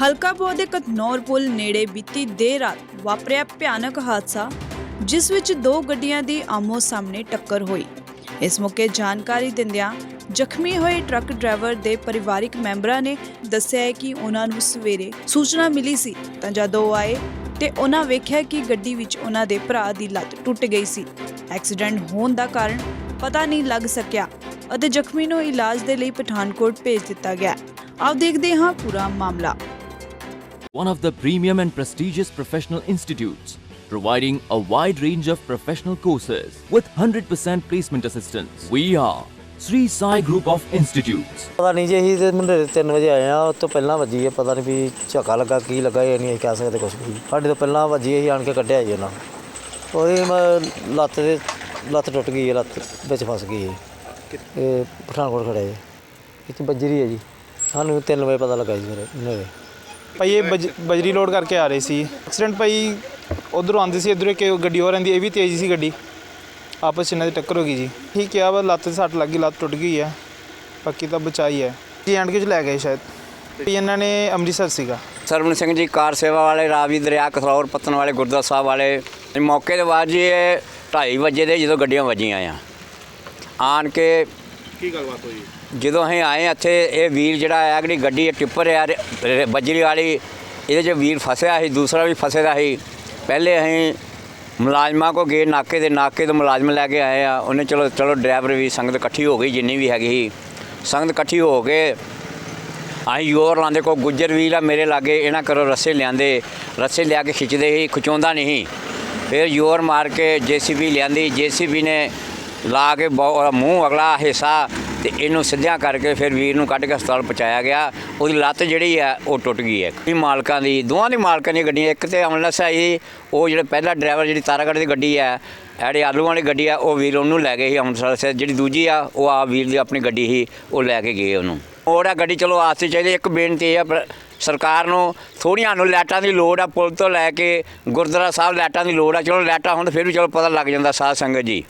ਹਲਕਾ ਦੇ ਕਤਨੌਰ ਪੁਲ ਨੇੜੇ ਬੀਤੀ ਦੇਰ ਰਾਤ ਵਾਪਰਿਆ ਭਿਆਨਕ ਹਾਦਸਾ, ਜਿਸ ਵਿੱਚ ਦੋ ਗੱਡੀਆਂ ਦੀ ਆਮੋ ਸਾਹਮਣੇ ਟੱਕਰ ਹੋਈ। ਇਸ ਮੌਕੇ ਜਾਣਕਾਰੀ ਦਿੰਦਿਆਂ ਜ਼ਖਮੀ ਹੋਏ ਟਰੱਕ ਡਰਾਈਵਰ ਦੇ ਪਰਿਵਾਰਿਕ ਮੈਂਬਰਾਂ ਨੇ ਦੱਸਿਆ ਹੈ ਕਿ ਉਹਨਾਂ ਨੂੰ ਸਵੇਰੇ ਸੂਚਨਾ ਮਿਲੀ ਸੀ, ਤਾਂ ਜਦੋਂ ਉਹ ਆਏ ਤੇ ਉਹਨਾਂ ਵੇਖਿਆ ਕਿ ਗੱਡੀ ਵਿੱਚ ਉਹਨਾਂ ਦੇ ਭਰਾ ਦੀ ਲੱਤ ਟੁੱਟ ਗਈ ਸੀ। ਐਕਸੀਡੈਂਟ ਹੋਣ ਦਾ ਕਾਰਨ ਪਤਾ ਨਹੀਂ ਲੱਗ ਸਕਿਆ ਅਤੇ ਜ਼ਖਮੀ ਨੂੰ ਇਲਾਜ ਦੇ ਲਈ ਪਠਾਨਕੋਟ ਭੇਜ ਦਿੱਤਾ ਗਿਆ। ਆਓ ਦੇਖਦੇ ਹਾਂ ਪੂਰਾ ਮਾਮਲਾ। One of the premium and prestigious professional institutes, providing a wide range of professional courses with 100% placement assistance. We are Sri Sai Group of Institutes. ਪਤਾ ਨਹੀਂ ਜੀ ਅਸੀਂ ਤੇ ਮੁੰਡੇ 3 ਵਜੇ ਆਏ ਆ ਉਸ ਤੋਂ ਪਹਿਲਾਂ ਵੱਜੀ ਹੈ ਪਤਾ ਨਹੀਂ ਵੀ ਝਾਕਾ ਲੱਗਾ ਕੀ ਲੱਗਾ ਇਹ ਨਹੀਂ ਅਸੀਂ ਕਹਿ ਸਕਦੇ ਕੁਝ ਵੀ ਸਾਡੇ ਤੋਂ ਪਹਿਲਾਂ ਵੱਜੀ ਅਸੀਂ ਆਣ ਕੇ ਕੱਢਿਆ ਜੀ ਉਹਨਾਂ ਉਹਦੀ ਮੈਂ ਲੱਤ ਦੇ ਲੱਤ ਟੁੱਟ ਗਈ ਹੈ ਲੱਤ ਵਿੱਚ ਫਸ ਗਈ ਹੈ ਇਹ ਪਠਾਨਕੋਟ ਖੜੇ ਹੈ ਇੱਥੇ ਬੱਜਰੀ ਹੈ ਜੀ ਸਾਨੂੰ 3 ਵਜੇ ਪਤਾ ਲੱਗਾ ਜੀ ਮੇਰੇ ਮੇਰੇ ਭਾਈ ਇਹ ਬਜ- ਬਜਰੀ ਲੋਡ ਕਰਕੇ ਆ ਰਹੇ ਸੀ। ਐਕਸੀਡੈਂਟ ਭਾਈ ਉਧਰੋਂ ਆਉਂਦੇ ਸੀ ਇਧਰੋਂ ਇੱਕ ਗੱਡੀ ਹੋਰ ਆਂਦੀ ਇਹ ਵੀ ਤੇਜ਼ ਸੀ ਗੱਡੀ। ਆਪਸ 'ਚ ਇਹਨਾਂ ਦੀ ਟੱਕਰ ਹੋ ਗਈ ਜੀ। ਠੀਕ ਹੈ ਬਸ ਲੱਤ 'ਤੇ ਸੱਟ ਲੱਗੀ ਲੱਤ ਟੁੱਟ ਗਈ ਹੈ। ਬਾਕੀ ਤਾਂ ਬਚਾਈ ਹੈ। ਜੀ ਐਂਡ ਚ ਲੈ ਗਏ ਸ਼ਾਇਦ? ਵੀ ਇਹਨਾਂ ਨੇ ਅੰਮ੍ਰਿਤਸਰ ਸੀਗਾ। ਸਰਵਨ ਸਿੰਘ ਜੀ ਕਾਰ ਸੇਵਾ ਵਾਲੇ ਰਾਵੀ ਦਰਿਆ ਕਸਰੌਰ ਪੱਤਨ ਵਾਲੇ ਗੁਰਦੁਆਰਾ ਸਾਹਿਬ ਵਾਲੇ। ਤੇ ਮੌਕੇ ਦੇ ਬਾਅਦ ਜੀ ਇਹ 2:30 ਵਜੇ ਦੇ ਜਦੋਂ ਗੱਡੀਆਂ ਵੱਜੀਆਂ ਆ। ਆਣ ਕੇ ਕੀ ਗੱਲਬਾਤ ਹੋਈ? ਜਦੋਂ ਅਸੀਂ ਆਏ ਇੱਥੇ, ਇਹ ਵੀਰ ਜਿਹੜਾ ਆ ਕਿ ਗੱਡੀ ਇਹ ਟਿੱਪਰ ਆ ਬਜਰੀ ਵਾਲੀ, ਇਹਦੇ 'ਚ ਵੀਰ ਫਸਿਆ ਸੀ, ਦੂਸਰਾ ਵੀ ਫਸਿਆ ਸੀ। ਪਹਿਲੇ ਅਸੀਂ ਮੁਲਾਜ਼ਮਾਂ ਕੋ ਗਏ ਨਾਕੇ ਦੇ, ਨਾਕੇ ਤੋਂ ਮੁਲਾਜ਼ਮ ਲੈ ਕੇ ਆਏ ਆ। ਉਹਨੇ ਚਲੋ ਚਲੋ ਡਰਾਈਵਰ ਵੀ ਸੰਗਤ ਇਕੱਠੀ ਹੋ ਗਈ, ਜਿੰਨੀ ਵੀ ਹੈਗੀ। ਸੀ ਸੰਗਤ ਇਕੱਠੀ ਹੋ ਕੇ ਅਸੀਂ ਯੋਰ ਲਾਉਂਦੇ ਕੋ ਗੁੱਜਰ ਵੀਰ ਆ ਮੇਰੇ ਲਾਗੇ ਇਹਨਾਂ ਕਰੋ ਰੱਸੇ ਲਿਆਂਦੇ। ਰੱਸੇ ਲਿਆ ਕੇ ਖਿੱਚਦੇ ਸੀ, ਖਿਚਾਉਂਦਾ ਨਹੀਂ ਫਿਰ ਯੋਰ ਮਾਰ ਕੇ ਜੀਸੀਬੀ ਲਿਆਂਦੀ, ਜੀਸੀਬੀ ਨੇ ਲਾ ਕੇ ਬਹੁ- ਮੂੰਹ ਅਗਲਾ ਹਿੱਸਾ ਤੇ ਇਹਨੂੰ ਸਿੱਧਿਆਂ ਕਰਕੇ ਫਿਰ ਵੀਰ ਨੂੰ ਕੱਢ ਕੇ ਹਸਪਤਾਲ ਪਹੁੰਚਾਇਆ ਗਿਆ। ਉਹਦੀ ਲੱਤ ਜਿਹੜੀ ਹੈ ਉਹ ਟੁੱਟ ਗਈ ਹੈ। ਇਹ ਮਾਲਕਾਂ ਦੀ, ਦੋਵਾਂ ਦੀ ਮਾਲਕਾਂ ਦੀ ਗੱਡੀਆਂ, ਇੱਕ ਤੇ ਅਮਲਸ ਆਈ ਉਹ ਜਿਹੜਾ ਪਹਿਲਾ ਡਰਾਈਵਰ ਜਿਹੜੀ ਤਾਰਾਗੜ੍ਹ ਦੀ ਗੱਡੀ ਹੈ ਜਿਹੜੇ ਆਲੂ ਵਾਲੀ ਗੱਡੀ ਆ, ਉਹ ਵੀਰ ਉਹਨੂੰ ਲੈ ਗਏ ਸੀ ਅੰਮ੍ਰਿਤਸਰ ਸੇ ਜਿਹੜੀ ਦੂਜੀ ਆ, ਉਹ ਆ ਵੀਰ ਦੀ ਆਪਣੀ ਗੱਡੀ ਸੀ, ਉਹ ਲੈ ਕੇ ਗਏ ਉਹਨੂੰ। ਹੋਰ ਆ ਗੱਡੀ, ਚਲੋ ਆਸਤੇ ਚਾਹੀਦੀ, ਇੱਕ ਬੇਨਤੀ ਇਹ ਆ ਪਰ- ਸਰਕਾਰ ਨੂੰ ਥੋੜੀਆਂ ਨੂੰ ਲਾਈਟਾਂ ਦੀ ਲੋੜ ਆ, ਪੁਲ ਤੋਂ ਲੈ ਕੇ ਗੁਰਦੁਆਰਾ ਸਾਹਿਬ ਲਾਈਟਾਂ ਦੀ ਲੋੜ ਆ। ਚਲੋ ਲਾਈਟਾਂ ਹੁਣ ਫਿਰ ਵੀ ਚਲੋ ਪਤਾ ਲੱਗ ਜਾਂਦਾ ਸਾਧ ਸੰਗਤ ਜੀ।